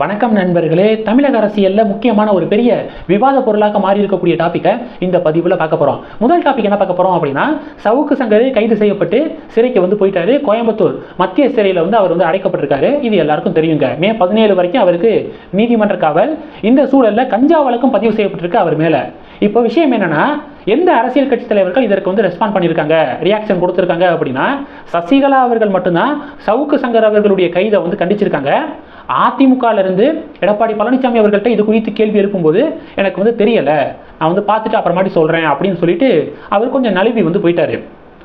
வணக்கம் நண்பர்களே. தமிழக அரசியலில் முக்கியமான ஒரு பெரிய விவாத பொருளாக மாறி இருக்கக்கூடிய டாப்பிக்கை இந்த பதிவில் பார்க்க போகிறோம் முதல் டாபிக் என்ன பார்க்க போகிறோம் அப்படின்னா சவுக்கு சங்கர் கைது செய்யப்பட்டு சிறைக்கு வந்து போயிட்டாரு. கோயம்புத்தூர் மத்திய சிறையில் வந்து அவர் வந்து அடைக்கப்பட்டிருக்காரு. இது எல்லாருக்கும் தெரியுங்க. மே பதினேழு வரைக்கும் அவருக்கு நீதிமன்ற காவல். இந்த சூழலில் கஞ்சா வழக்கும் பதிவு செய்யப்பட்டிருக்கு அவர் மேலே. இப்போ விஷயம் என்னன்னா எந்த அரசியல் கட்சி தலைவர்கள் இதற்கு வந்து ரெஸ்பாண்ட் பண்ணியிருக்காங்க? ரியாக்ஷன் கொடுத்துருக்காங்க அப்படின்னா சசிகலா அவர்கள் மட்டும்தான் சவுக்கு சங்கர் அவர்களுடைய கைதை வந்து கண்டிச்சிருக்காங்க. அதிமுகலேருந்து எடப்பாடி பழனிசாமி அவர்கள்ட்ட இது குறித்து கேள்வி எழுப்பும்போது எனக்கு வந்து தெரியலை. நான் வந்து பார்த்துட்டு அப்புறமாட்டி சொல்கிறேன் அப்படின்னு சொல்லிட்டு அவர் கொஞ்சம் நழுவி வந்து போயிட்டார்.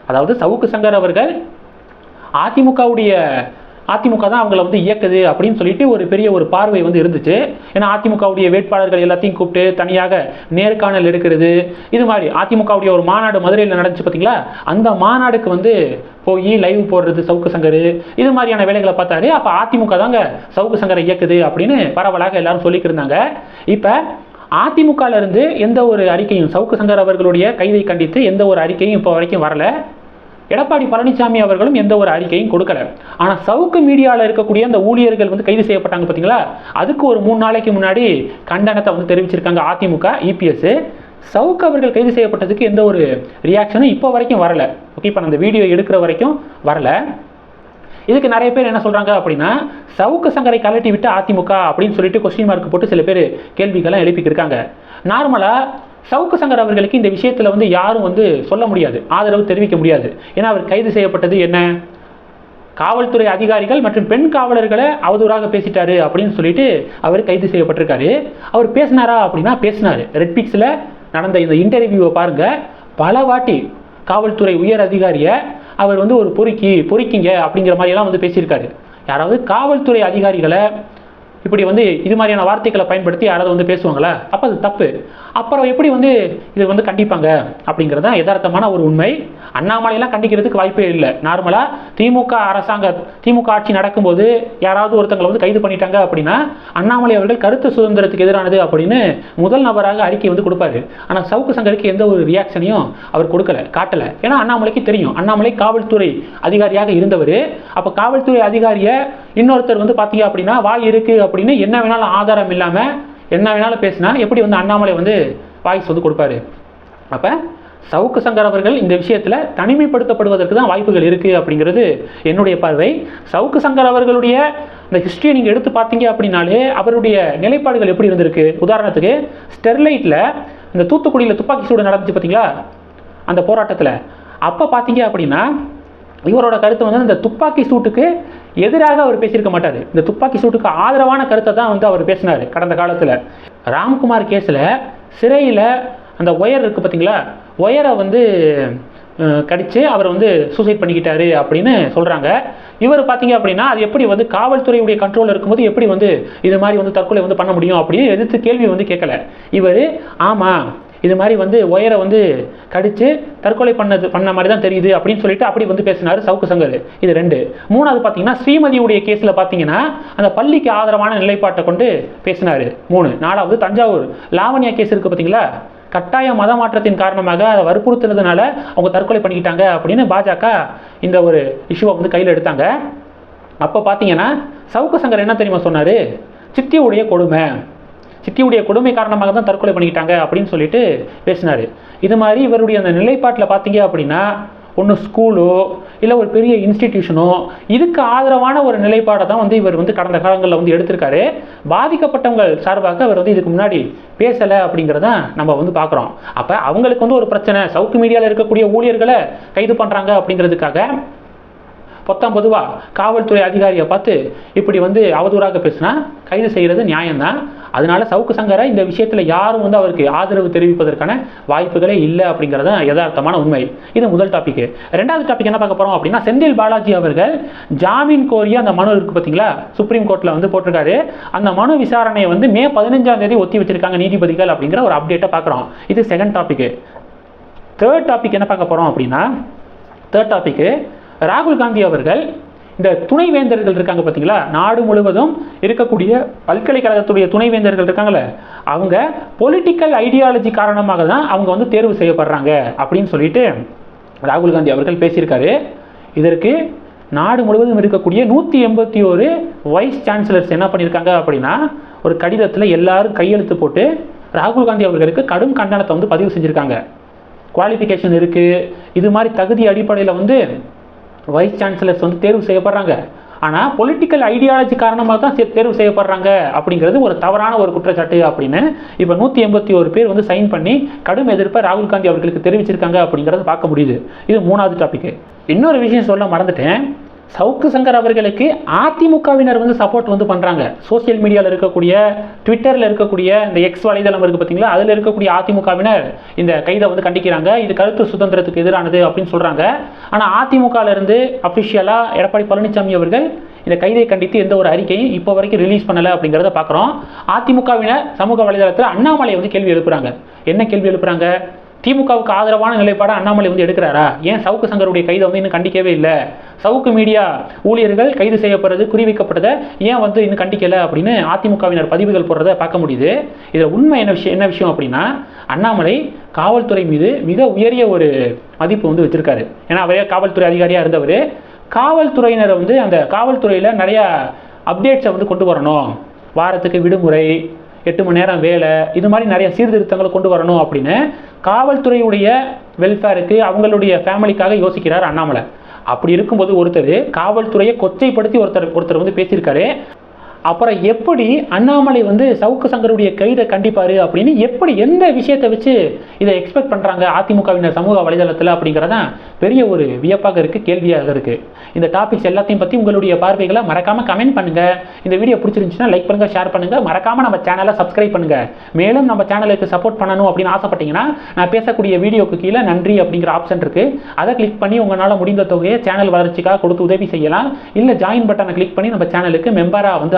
அதாவது சவுக்கு சங்கர் அவர்கள் அதிமுகவுடைய அதிமுக தான் அவங்கள வந்து இயக்குது அப்படின்னு சொல்லிட்டு ஒரு பெரிய ஒரு பார்வை வந்து இருந்துச்சு. ஏன்னா அதிமுகவுடைய வேட்பாளர்கள் எல்லாத்தையும் கூப்பிட்டு தனியாக நேர்காணல் எடுக்கிறது இது மாதிரி அதிமுகவுடைய ஒரு மாநாடு மதுரையில் நடந்துச்சு பார்த்தீங்களா அந்த மாநாடுக்கு வந்து போய் லைவ் போடுறது சவுக்கு சங்கர் இது மாதிரியான வேலைகளை பார்த்தாரு. அப்போ அதிமுக தாங்க சவுக்கு சங்கரை இயக்குது அப்படின்னு பரவலாக எல்லாரும் சொல்லிக்கிருந்தாங்க இப்போ அதிமுகலேருந்து எந்த ஒரு அறிக்கையும் சவுக்கு சங்கர் அவர்களுடைய கைதை கண்டித்து எந்த ஒரு அறிக்கையும் இப்போ வரைக்கும் வரல. எடப்பாடி பழனிசாமி அவர்களும் எந்த ஒரு அறிக்கையும் கொடுக்கல. ஆனால் சவுக்கு மீடியாவில் இருக்கக்கூடிய அந்த ஊழியர்கள் வந்து கைது செய்யப்பட்டாங்க பார்த்தீங்களா அதுக்கு ஒரு மூணு நாளைக்கு முன்னாடி கண்டனத்தை வந்து தெரிவிச்சிருக்காங்க அதிமுக இபிஎஸ். சவுக்கு அவர்கள் கைது செய்யப்பட்டதுக்கு எந்த ஒரு ரியாக்ஷனும் இப்போ வரைக்கும் வரல. ஓகே இப்போ அந்த வீடியோ எடுக்கிற வரைக்கும் வரல. இதுக்கு நிறைய பேர் என்ன சொல்கிறாங்க அப்படின்னா சவுக்கு சங்கரை கலட்டி விட்டு அதிமுக அப்படின்னு சொல்லிட்டு கொஸ்டின் மார்க் போட்டு சில பேர் கேள்விகள்லாம் எழுப்பிக்கிருக்காங்க நார்மலாக சவுக்கு சங்கர் அவர்களுக்கு இந்த விஷயத்தில் வந்து யாரும் வந்து சொல்ல முடியாது ஆதரவு தெரிவிக்க முடியாது. ஏன்னா அவர் கைது செய்யப்பட்டது என்ன? காவல்துறை அதிகாரிகள் மற்றும் பெண் காவலர்களை அவதூறாக பேசிட்டாரு அப்படின்னு சொல்லிட்டு அவர் கைது செய்யப்பட்டிருக்காரு. அவர் பேசினாரா அப்படின்னா பேசினார். ரெட்பிக்ஸில் நடந்த இந்த இன்டர்வியூவை பாருங்க. பல வாட்டி காவல்துறை உயர் அதிகாரியை அவர் வந்து ஒரு பொறுக்கி பொறுக்கிங்க அப்படிங்கிற மாதிரியெல்லாம் வந்து பேசியிருக்காரு. யாராவது காவல்துறை அதிகாரிகளை இப்படி வந்து இது மாதிரியான வார்த்தைகளை பயன்படுத்தி யாராவது வந்து பேசுவாங்களா? அப்போ அது தப்பு. அப்புறம் எப்படி வந்து இது வந்து கண்டிப்பாங்க? அப்படிங்கிறது தான் யதார்த்தமான ஒரு உண்மை. அண்ணாமலையெல்லாம் கண்டிக்கிறதுக்கு வாய்ப்பே இல்லை. நார்மலாக திமுக அரசாங்க திமுக ஆட்சி நடக்கும்போது யாராவது ஒருத்தங்களை வந்து கைது பண்ணிட்டாங்க அப்படின்னா அண்ணாமலை அவர்கள் கருத்து சுதந்திரத்துக்கு எதிரானது அப்படின்னு முதல் நபராக அறிக்கை வந்து கொடுப்பாரு. ஆனால் சவுக்கு சங்கருக்கு எந்த ஒரு ரியாக்ஷனையும் அவர் கொடுக்கல காட்டலை. ஏன்னா அண்ணாமலைக்கு தெரியும். அண்ணாமலை காவல்துறை அதிகாரியாக இருந்தவர். அப்போ காவல்துறை அதிகாரியை இன்னொருத்தர் வந்து பார்த்தீங்க அப்படின்னா வாய் இருக்கு அப்படின்னு என்ன வேணாலும் ஆதாரம் இல்லாமல் என்ன வேணாலும் பேசினா எப்படி வந்து அண்ணாமலை வந்து வாய்ஸ் வந்து கொடுப்பாரு? அப்போ சவுக்கு சங்கர் அவர்கள் இந்த விஷயத்தில் தனிமைப்படுத்தப்படுவதற்கு தான் வாய்ப்புகள் இருக்குது அப்படிங்கிறது என்னுடைய பார்வை. சவுக்கு சங்கர் அவர்களுடைய இந்த ஹிஸ்ட்ரியை நீங்கள் எடுத்து பார்த்தீங்க அப்படின்னாலே அவருடைய நிலைப்பாடுகள் எப்படி இருந்திருக்கு? உதாரணத்துக்கு ஸ்டெர்லைட்டில் இந்த தூத்துக்குடியில் துப்பாக்கி சூடு நடந்துச்சு பார்த்தீங்களா அந்த போராட்டத்தில். அப்போ பார்த்தீங்க அப்படின்னா இவரோட கருத்து வந்து இந்த துப்பாக்கி சூட்டுக்கு எதிராக அவர் பேசியிருக்க மாட்டார். இந்த துப்பாக்கி சூட்டுக்கு ஆதரவான கருத்தை தான் வந்து அவர் பேசினார் கடந்த காலத்தில். ராம்குமார் கேஸில் சிறையில் அந்த ஒயர் இருக்குது பார்த்தீங்களா ஒயரை வந்து கடித்து அவர் வந்து சூசைட் பண்ணிக்கிட்டாரு அப்படின்னு சொல்கிறாங்க இவர் பார்த்தீங்க அப்படின்னா அது எப்படி வந்து காவல்துறையுடைய கண்ட்ரோலில் இருக்கும்போது எப்படி வந்து இது மாதிரி வந்து தற்கொலை வந்து பண்ண முடியும் அப்படின்னு எதிர்த்து கேள்வி வந்து கேட்கல. இவர் ஆமாம் இது மாதிரி வந்து ஒயரை வந்து கடித்து தற்கொலை பண்ணது பண்ண மாதிரி தான் தெரியுது அப்படின்னு சொல்லிட்டு அப்படி வந்து பேசினார் சவுக்கு சங்கர். இது ரெண்டு. மூணாவது பார்த்தீங்கன்னா ஸ்ரீமதியுடைய கேஸில் பார்த்தீங்கன்னா அந்த பள்ளிக்கு ஆதரவான நிலைப்பாட்டை கொண்டு பேசினார். மூணு. நாலாவது தஞ்சாவூர். லாவண்யா கேஸ் இருக்குது பார்த்தீங்களா கட்டாய மத மாற்றத்தின் காரணமாக அதை வற்புறுத்துனதுனால அவங்க தற்கொலை பண்ணிக்கிட்டாங்க அப்படின்னு பாஜக இந்த ஒரு இஷ்யூவை வந்து கையில் எடுத்தாங்க. அப்போ பார்த்தீங்கன்னா சவுக்கு சங்கர் என்ன தெரியுமா சொன்னார்? சித்தியுடைய கொடுமை. சித்தியுடைய கொடுமை காரணமாக தான் தற்கொலை பண்ணிக்கிட்டாங்க அப்படின்னு சொல்லிட்டு பேசினார். இது மாதிரி இவருடைய அந்த நிலைப்பாட்டில் பார்த்தீங்க அப்படின்னா ஒன்று ஸ்கூலோ இல்லை ஒரு பெரிய இன்ஸ்டிடியூஷனோ இதுக்கு ஆதரவான ஒரு நிலைப்பாடை தான் வந்து இவர் வந்து கடந்த காலங்களில் வந்து எடுத்திருக்காரு. பாதிக்கப்பட்டவங்க சார்பாக அவர் வந்து இதுக்கு முன்னாடி பேசலை அப்படிங்கிறத நம்ம வந்து பார்க்குறோம் அப்போ அவங்களுக்கு வந்து ஒரு பிரச்சனை. சவுத் மீடியாவில் இருக்கக்கூடிய ஊழியர்களை கைது பண்ணுறாங்க அப்படிங்கிறதுக்காக பொத்தாம் பொதுவாக காவல்துறை அதிகாரியை பார்த்து இப்படி வந்து அவதூறாக பேசினா கைது செய்கிறது நியாயம்தான். அதனால சவுக்கு சங்கரை இந்த விஷயத்தில் யாரும் வந்து அவருக்கு ஆதரவு தெரிவிப்பதற்கான வாய்ப்புகளே இல்லை அப்படிங்கிறது தான் யதார்த்தமான உண்மை. இது முதல் டாபிக் ரெண்டாவது டாபிக் என்ன பார்க்க போகிறோம் அப்படின்னா செந்தில் பாலாஜி அவர்கள் ஜாமீன் கோரிய அந்த மனு இருக்குது பார்த்தீங்களா சுப்ரீம் கோர்ட்டில் வந்து போட்டிருக்காரு. அந்த மனு விசாரணையை வந்து மே பதினஞ்சாம் தேதி ஒத்தி வச்சிருக்காங்க நீதிபதிகள் அப்படிங்கிற ஒரு அப்டேட்டை பார்க்குறோம். இது செகண்ட் டாபிக் தேர்ட் டாபிக் என்ன பார்க்க போகிறோம் அப்படின்னா தேர்ட் டாபிக்கு ராகுல் காந்தி அவர்கள் இந்த துணைவேந்தர்கள் இருக்காங்க பார்த்தீங்களா? நாடு முழுவதும் இருக்கக்கூடிய பல்கலைக்கழகத்துடைய துணைவேந்தர்கள் இருக்காங்களே அவங்க பொலிட்டிக்கல் ஐடியாலஜி காரணமாக தான் அவங்க வந்து தேர்வு செய்யப்படுறாங்க அப்படின்னு சொல்லிட்டு ராகுல் காந்தி அவர்கள் பேசியிருக்காரு. இதற்கு நாடு முழுவதும் இருக்கக்கூடிய நூற்றி எண்பத்தி ஒரு வைஸ் சான்சலர்ஸ் என்ன பண்ணியிருக்காங்க அப்படின்னா ஒரு கடிதத்தில் எல்லாரும் கையெழுத்து போட்டு ராகுல் காந்தி அவர்களுக்கு கடும் கண்டனத்தை வந்து பதிவு செஞ்சுருக்காங்க. குவாலிஃபிகேஷன் இருக்குது இது மாதிரி தகுதி அடிப்படையில் வந்து வைஸ் சான்சலர்ஸ் வந்து தேர்வு செய்யப்படுறாங்க. ஆனால் பொலிட்டிக்கல் ஐடியாலஜி காரணமாக தான் தேர்வு செய்யப்படுறாங்க அப்படிங்கிறது ஒரு தவறான ஒரு குற்றச்சாட்டு அப்படின்னு இப்போ நூற்றி எண்பத்தி ஒரு பேர் வந்து சைன் பண்ணி கடும் எதிர்ப்பை ராகுல் காந்தி அவர்களுக்கு தெரிவிச்சிருக்காங்க அப்படிங்கிறத பார்க்க முடியுது. இது மூணாவது டாபிக் இன்னொரு விஷயம் சொல்ல மறந்துட்டேன். சவுக்கு சங்கர் அவர்களுக்கு அதிமுகவினர் வந்து சப்போர்ட் வந்து பண்ணுறாங்க சோஷியல் மீடியாவில் இருக்கக்கூடிய ட்விட்டரில் இருக்கக்கூடிய இந்த எக்ஸ் வலைதளம் இருக்குது பார்த்தீங்களா? அதில் இருக்கக்கூடிய அதிமுகவினர் இந்த கைதை வந்து கண்டிக்கிறாங்க. இது கருத்து சுதந்திரத்துக்கு எதிரானது அப்படின்னு சொல்கிறாங்க ஆனால் அதிமுகவிலிருந்து அஃபிஷியலாக எடப்பாடி பழனிசாமி அவர்கள் இந்த கைதை கண்டித்து எந்த ஒரு அறிக்கையும் இப்போ வரைக்கும் ரிலீஸ் பண்ணலை அப்படிங்கிறத பார்க்குறோம் அதிமுகவினர் சமூக வலைதளத்தில் அண்ணாமலை வந்து கேள்வி எழுப்புறாங்க. என்ன கேள்வி எழுப்புறாங்க? திமுகவுக்கு ஆதரவான நிலைப்பாடை அண்ணாமலை வந்து எடுக்கிறாரா? ஏன் சவுக்கு சங்கருடைய கைதை வந்து இன்னும் கண்டிக்கவே இல்லை? சவுக்கு மீடியா ஊழியர்கள் கைது செய்யப்படுறது குறிவைக்கப்பட்டதை ஏன் வந்து இன்னும் கண்டிக்கலை அப்படின்னு அதிமுகவினர் பதிவுகள் போடுறத பார்க்க முடியுது. இதில் உண்மை என்ன விஷயம் என்ன விஷயம் அப்படின்னா அண்ணாமலை காவல்துறை மீது மிக உயரிய ஒரு மதிப்பு வந்து வச்சிருக்காரு. ஏன்னா அவரே காவல்துறை அதிகாரியாக இருந்தவர். காவல்துறையினரை வந்து அந்த காவல்துறையில் நிறையா அப்டேட்ஸை வந்து கொண்டு வரணும். வாரத்துக்கு விடுமுறை எட்டு மணி நேரம் வேலை இது மாதிரி நிறைய சீர்திருத்தங்களை கொண்டு வரணும் அப்படின்னு காவல்துறையுடைய வெல்ஃபேருக்கு அவங்களுடைய ஃபேமிலிக்காக யோசிக்கிறார் அண்ணாமலை. அப்படி இருக்கும்போது ஒருத்தர் காவல்துறையை கொச்சைப்படுத்தி ஒருத்தர் ஒருத்தர் வந்து பேசியிருக்காரு. அப்புறம் எப்படி அண்ணாமலை வந்து சவுக்கு சங்கருடைய கைதை கண்டிப்பார் அப்படின்னு எப்படி எந்த விஷயத்தை வச்சு இதை எக்ஸ்பெக்ட் பண்ணுறாங்க அதிமுகவினர் சமூக வலைதளத்தில் அப்படிங்கிறதான் பெரிய ஒரு வியப்பாக இருக்குது கேள்வியாக இருக்குது இந்த டாபிக்ஸ் எல்லாத்தையும் பற்றி உங்களுடைய பார்வைகளை மறக்காமல் கமெண்ட் பண்ணுங்கள் இந்த வீடியோ பிடிச்சிருந்துச்சுன்னா லைக் பண்ணுங்கள் ஷேர் பண்ணுங்கள் மறக்காமல் நம்ம சேனலை சப்ஸ்கிரைப் பண்ணுங்கள் மேலும் நம்ம சேனலுக்கு சப்போர்ட் பண்ணணும் அப்படின்னு ஆசைப்பட்டீங்கன்னா நான் பேசக்கூடிய வீடியோக்கு கீழே நன்றி அப்படிங்கிற ஆப்ஷன் இருக்குது அதை கிளிக் பண்ணி உங்களால் முடிந்த தொகையை சேனல் வளர்ச்சிக்காக கொடுத்து உதவி செய்யலாம். இல்லை ஜாயின் பட்டனை கிளிக் பண்ணி நம்ம சேனலுக்கு மெம்பராக வந்து